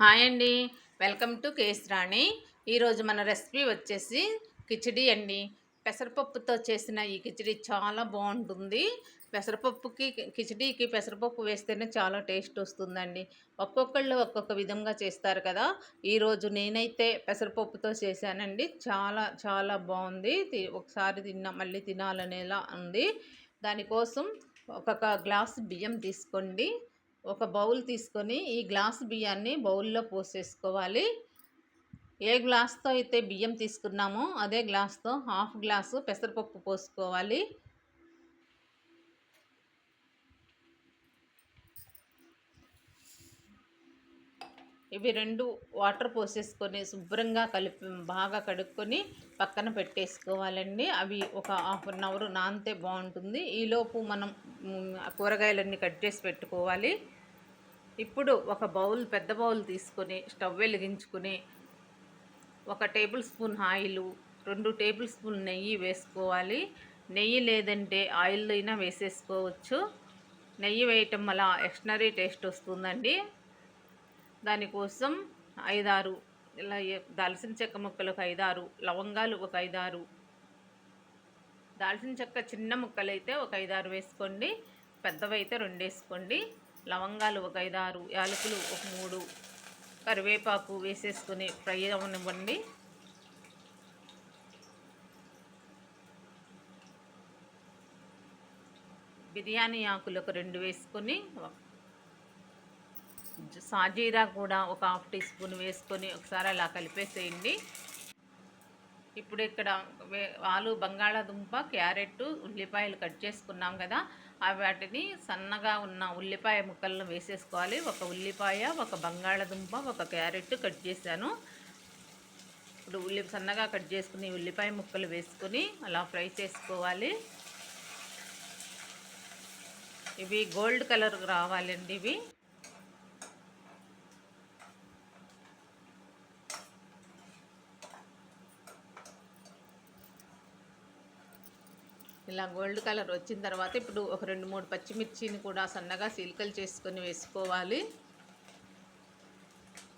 Hi అండి. Welcome to case రాణి ఈరోజు మన రెసిపీ వచ్చేసి కిచిడి అండి. పెసరపప్పుతో చేసిన ఈ కిచిడి చాలా బాగుంటుంది. పెసరపప్పుకి కిచిడీకి పెసరపప్పు వేస్తేనే చాలా టేస్ట్ వస్తుందండి. ఒక్కొక్కళ్ళు ఒక్కొక్క విధంగా చేస్తారు కదా. ఈరోజు నేనైతే పెసరపప్పుతో చేశానండి. చాలా చాలా బాగుంది. తి- ఒకసారి తిన్నా మళ్ళీ తినాలనేలా ఉంది. దానికోసం ఒక గ్లాస్ బియ్యం తీసుకోండి. ఒక బౌల్ తీసుకొని ఈ గ్లాస్ బియ్యాన్ని బౌల్లో పోసేసుకోవాలి. ఏ గ్లాస్తో అయితే బియ్యం తీసుకున్నామో అదే గ్లాస్తో హాఫ్ గ్లాసు పెసరపప్పు పోసుకోవాలి. ఇవి రెండు వాటర్ పోసేసుకొని శుభ్రంగా కలిపి బాగా కడుక్కొని పక్కన పెట్టేసుకోవాలండి. అవి ఒక హాఫ్ అన్ అవర్ నానితే బాగుంటుంది. ఈలోపు మనం కూరగాయలన్నీ కట్ చేసి పెట్టుకోవాలి. ఇప్పుడు ఒక బౌల్ పెద్ద బౌల్ తీసుకొని స్టవ్ వెలిగించుకుని ఒక టేబుల్ స్పూన్ ఆయిల్ రెండు టేబుల్ స్పూన్ నెయ్యి వేసుకోవాలి. నెయ్యి లేదంటే ఆయిల్ అయినా వేసేసుకోవచ్చు. నెయ్యి వేయటం వల్ల ఎక్స్టనరీ టేస్ట్ వస్తుందండి. దానికోసం ఐదారు ఇలా దాల్చిన చెక్క ముక్కలు ఒక ఐదారు లవంగాలు ఒక ఐదారు దాల్చిన చెక్క చిన్న ముక్కలు అయితే ఒక ఐదారు వేసుకోండి. పెద్దవైతే రెండు వేసుకోండి లవంగాలు ఒక ఐదారు యాలకులు ఒక మూడు కరివేపాకు వేసేసుకొని ఫ్రై అవ్వనివ్వండి. బిర్యానీ ఆకులు ఒక రెండు వేసుకొని సాజీరా కూడా ఒక హాఫ్ టీ స్పూన్ వేసుకొని ఒకసారి అలా కలిపేసేయండి. ఇప్పుడు ఇక్కడ ఆలు బంగాళాదుంప క్యారెట్ ఉల్లిపాయలు కట్ చేసుకున్నాం కదా వాటిని సన్నగా ఉన్న ఉల్లిపాయ ముక్కలను వేసేసుకోవాలి. ఒక ఉల్లిపాయ ఒక బంగాళదుంప ఒక క్యారెట్ కట్ చేశాను. ఇప్పుడు ఉల్లి సన్నగా కట్ చేసుకుని ఉల్లిపాయ ముక్కలు వేసుకొని అలా ఫ్రై చేసుకోవాలి. ఇవి గోల్డ్ కలర్ రావాలండి ఇవి. ఇలా గోల్డ్ కలర్ వచ్చిన తర్వాత ఇప్పుడు ఒక రెండు మూడు పచ్చిమిర్చిని కూడా సన్నగా సీలికలు చేసుకొని వేసుకోవాలి.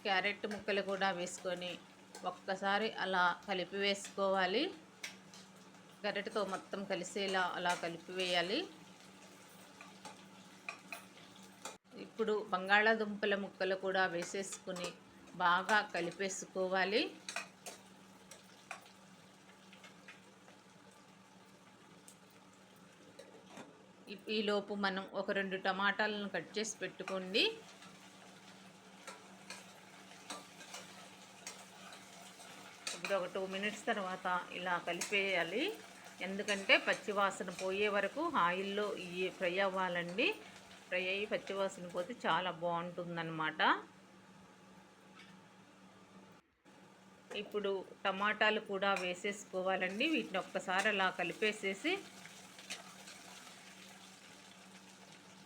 క్యారెట్ ముక్కలు కూడా వేసుకొని ఒక్కసారి అలా కలిపి వేసుకోవాలి. గరిటతో మొత్తం కలిసేలా అలా కలిపి వేయాలి. ఇప్పుడు బంగాళాదుంపల ముక్కలు కూడా వేసేసుకుని బాగా కలిపేసుకోవాలి. ఈలోపు మనం ఒక రెండు టమాటాలను కట్ చేసి పెట్టుకోండి. ఇప్పుడు ఒక టూ మినిట్స్ తర్వాత ఇలా కలిపేయాలి. ఎందుకంటే పచ్చివాసన పోయే వరకు ఆయిల్లో ఈ ఫ్రై అవ్వాలండి. ఫ్రై అయ్యి పచ్చివాసన పోతే చాలా బాగుంటుందన్నమాట. ఇప్పుడు టమాటాలు కూడా వేసేసుకోవాలండి. వీటిని ఒక్కసారి అలా కలిపేసేసి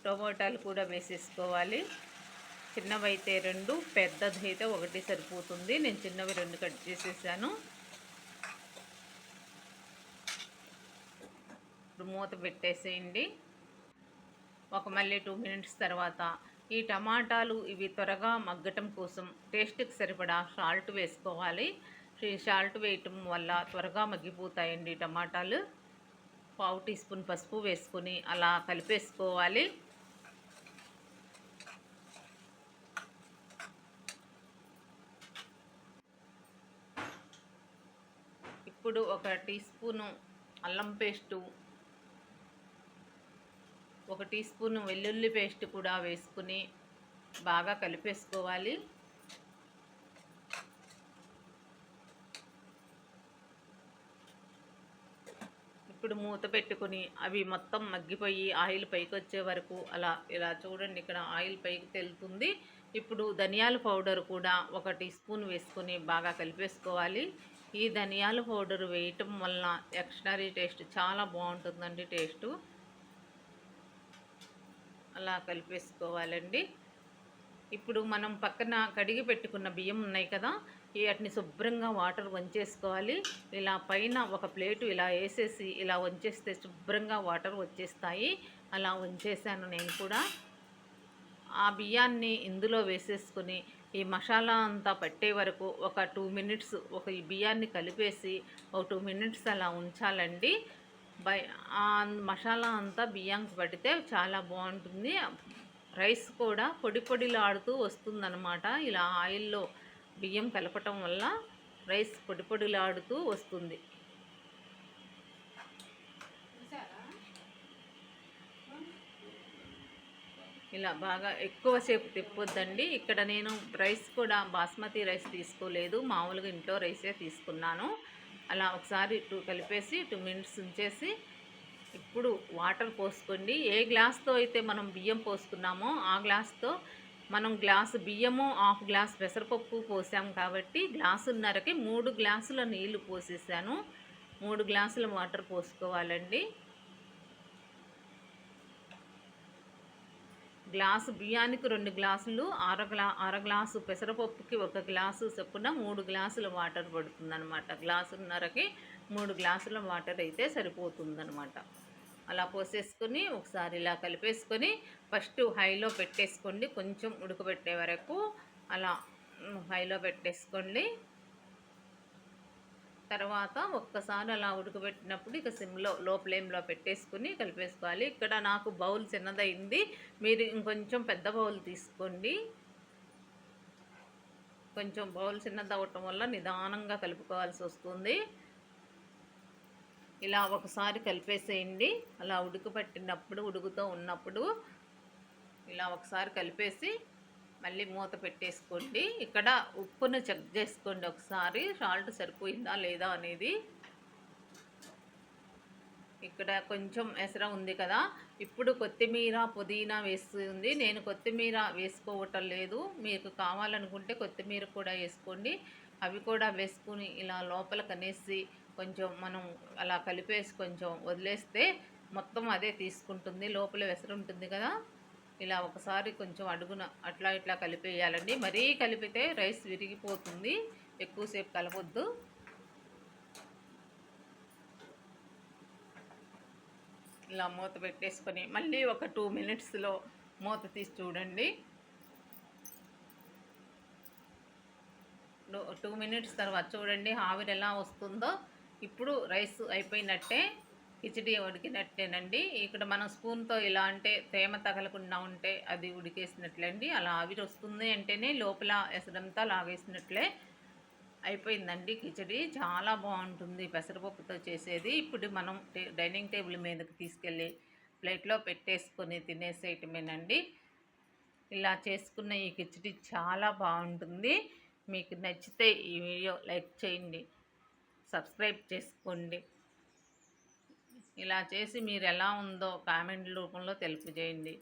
టమోటాలు కూడా వేసేసుకోవాలి. చిన్నవి అయితే రెండు పెద్దది అయితే ఒకటి సరిపోతుంది. నేను చిన్నవి రెండు కట్ చేసేసాను. ఇప్పుడు మూత పెట్టేసేయండి. ఒక మళ్ళీ టూ మినిట్స్ తర్వాత ఈ టమాటాలు ఇవి త్వరగా మగ్గటం కోసం టేస్ట్కి సరిపడా సాల్ట్ వేసుకోవాలి. ఈ సాల్ట్ వేయటం వల్ల త్వరగా మగ్గిపోతాయండి టమాటాలు. పావు టీ స్పూన్ పసుపు వేసుకొని అలా కలిపేసుకోవాలి. ఇప్పుడు ఒక టీ స్పూను అల్లం పేస్టు ఒక టీ స్పూన్ వెల్లుల్లి పేస్ట్ కూడా వేసుకుని బాగా కలిపేసుకోవాలి. ఇప్పుడు మూత పెట్టుకుని అవి మొత్తం మగ్గిపోయి ఆయిల్ పైకి వచ్చే వరకు అలా ఇలా చూడండి ఇక్కడ ఆయిల్ పైకి తెలుతుంది. ఇప్పుడు ధనియాల పౌడర్ కూడా ఒక టీ స్పూన్ వేసుకొని బాగా కలిపేసుకోవాలి. ఈ ధనియాల పౌడర్ వేయటం వలన ఎక్స్ట్రీ టేస్ట్ చాలా బాగుంటుందండి టేస్టు. అలా కలిపేసుకోవాలండి. ఇప్పుడు మనం పక్కన కడిగి పెట్టుకున్న బియ్యం ఉన్నాయి కదా వాటిని శుభ్రంగా వాటర్ వంచేసుకోవాలి. ఇలా పైన ఒక ప్లేటు ఇలా వేసేసి ఇలా వంచేస్తే శుభ్రంగా వాటర్ వచ్చేస్తాయి. అలా వంచేసాను నేను కూడా. ఆ బియ్యాన్ని ఇందులో వేసేసుకుని ఈ మసాలా అంతా పట్టే వరకు ఒక టూ మినిట్స్ ఒక ఈ బియ్యాన్ని కలిపేసి ఒక టూ మినిట్స్ అలా ఉంచాలండి. బై మసాలా అంతా బియ్యానికి పడితే చాలా బాగుంటుంది. రైస్ కూడా పొడి పొడిలాడుతూ వస్తుందన్నమాట. ఇలా ఆయిల్లో బియ్యం కలపటం వల్ల రైస్ పొడి పొడిలాడుతూ వస్తుంది. ఇలా బాగా ఎక్కువసేపు తిప్పొద్దండి. ఇక్కడ నేను రైస్ కూడా బాస్మతి రైస్ తీసుకోలేదు. మామూలుగా ఇంట్లో రైసే తీసుకున్నాను. అలా ఒకసారి టూ కలిపేసి టూ మినిట్స్ ఉంచేసి ఇప్పుడు వాటర్ పోసుకోండి. ఏ గ్లాస్తో అయితే మనం బియ్యం పోసుకున్నామో ఆ గ్లాస్తో మనం గ్లాసు బియ్యము హాఫ్ గ్లాస్ పెసరపప్పు పోసాం కాబట్టి గ్లాసున్నరకి మూడు గ్లాసుల నీళ్ళు పోసేసాను. మూడు గ్లాసుల వాటర్ పోసుకోవాలండి. గ్లాసు బియ్యానికి రెండు గ్లాసులు అర గ్లా అర గ్లాసు పెసరపప్పుకి ఒక గ్లాసు చొప్పున మూడు గ్లాసుల వాటర్ పడుతుందనమాట గ్లాసున్నరకి మూడు గ్లాసుల వాటర్ అయితే సరిపోతుందనమాట అలా పోసేసుకొని ఒకసారి ఇలా కలిపేసుకొని ఫస్ట్ హైలో పెట్టేసుకోండి. కొంచెం ఉడకబెట్టే వరకు అలా హైలో పెట్టేసుకోండి. తర్వాత ఒక్కసారి అలా ఉడకబెట్టినప్పుడు ఇక సిమ్లో లో ఫ్లేమ్లో పెట్టేసుకుని కలిపేసుకోవాలి. ఇక్కడ నాకు బౌల్ చిన్నదైంది మీరు ఇంకొంచెం పెద్ద బౌల్ తీసుకోండి. కొంచెం బౌల్ చిన్నది అవ్వటం వల్ల నిదానంగా కలుపుకోవాల్సి వస్తుంది. ఇలా ఒకసారి కలిపేసేయండి. అలా ఉడకబెట్టినప్పుడు ఉడుకుతో ఉన్నప్పుడు ఇలా ఒకసారి కలిపేసి మళ్ళీ మూత పెట్టేసుకోండి. ఇక్కడ ఉప్పును చెక్ చేసుకోండి ఒకసారి. సాల్ట్ సరిపోయిందా లేదా అనేది. ఇక్కడ కొంచెం ఎసర ఉంది కదా. ఇప్పుడు కొత్తిమీర పుదీనా వేస్తుంది. నేను కొత్తిమీర వేసుకోవటం లేదు. మీకు కావాలనుకుంటే కొత్తిమీర కూడా వేసుకోండి. అవి కూడా వేసుకుని ఇలా లోపల కనేసి కొంచెం మనం అలా కలిపేసి కొంచెం వదిలేస్తే మొత్తం అదే తీసుకుంటుంది. లోపల వెసరు ఉంటుంది కదా. ఇలా ఒకసారి కొంచెం అడుగున అట్లా ఇట్లా కలిపేయాలండి. మరీ కలిపితే రైస్ విరిగిపోతుంది. ఎక్కువసేపు కలపొద్దు. ఇలా మూత పెట్టేసుకొని మళ్ళీ ఒక టూ మినిట్స్లో మూత తీసి చూడండి. టూ మినిట్స్ తర్వాత చూడండి ఆవిరి ఎలా వస్తుందో. ఇప్పుడు రైస్ అయిపోయినట్టే కిచిడి ఉడికినట్టేనండి. ఇక్కడ మనం స్పూన్తో ఇలా అంటే తేమ తగలకుండా ఉంటే అది ఉడికేసినట్లండి. అలా ఆవిరి వస్తుంది అంటేనే లోపల ఎసరంతా లాగేసినట్లే అయిపోయిందండి కిచడి. చాలా బాగుంటుంది పెసరపప్పుతో చేసేది. ఇప్పుడు మనం డైనింగ్ టేబుల్ మీదకి తీసుకెళ్ళి ప్లేట్లో పెట్టేసుకొని తినేసేయటమేనండి. ఇలా చేసుకున్న ఈ కిచడి చాలా బాగుంటుంది. మీకు నచ్చితే ఈ వీడియో లైక్ చేయండి. సబ్స్క్రైబ్ చేసుకోండి. ఇలా చేసి మీరు ఎలా ఉందో కామెంట్ రూపంలో తెలుపు చేయండి.